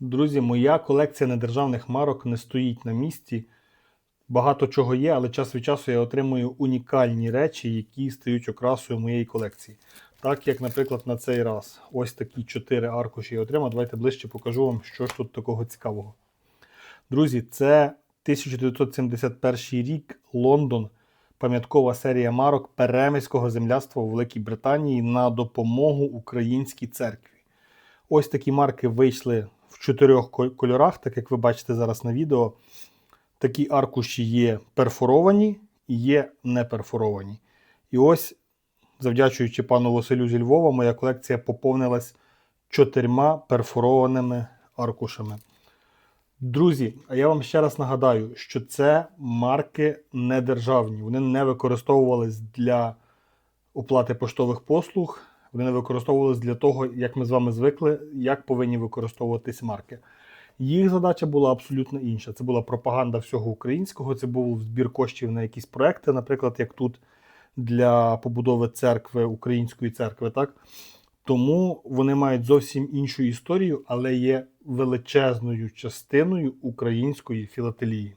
Друзі, моя колекція недержавних марок не стоїть на місці. Багато чого є, але час від часу я отримую унікальні речі, які стають окрасою моєї колекції. Так як, наприклад, на цей раз ось такі чотири аркуші я отримав. Давайте ближче покажу вам, що ж тут такого цікавого. Друзі, це 1971 рік Лондон, пам'яткова серія марок Перемиського земляства у Великій Британії на допомогу українській церкві. Ось такі марки вийшли в чотирьох кольорах, так як ви бачите зараз на відео. Такі аркуші є перфоровані і є не перфоровані. І ось, завдячуючи пану Василю зі Львова, моя колекція поповнилась чотирма перфорованими аркушами. Друзі, а я вам ще раз нагадаю, що це марки недержавні. Вони не використовувались для оплати поштових послуг. Вони не використовувалися для того, як ми з вами звикли, як повинні використовуватись марки. Їх задача була абсолютно інша. Це була пропаганда всього українського, це був збір коштів на якісь проекти, наприклад, як тут для побудови церкви, української церкви. Так? Тому вони мають зовсім іншу історію, але є величезною частиною української філателії.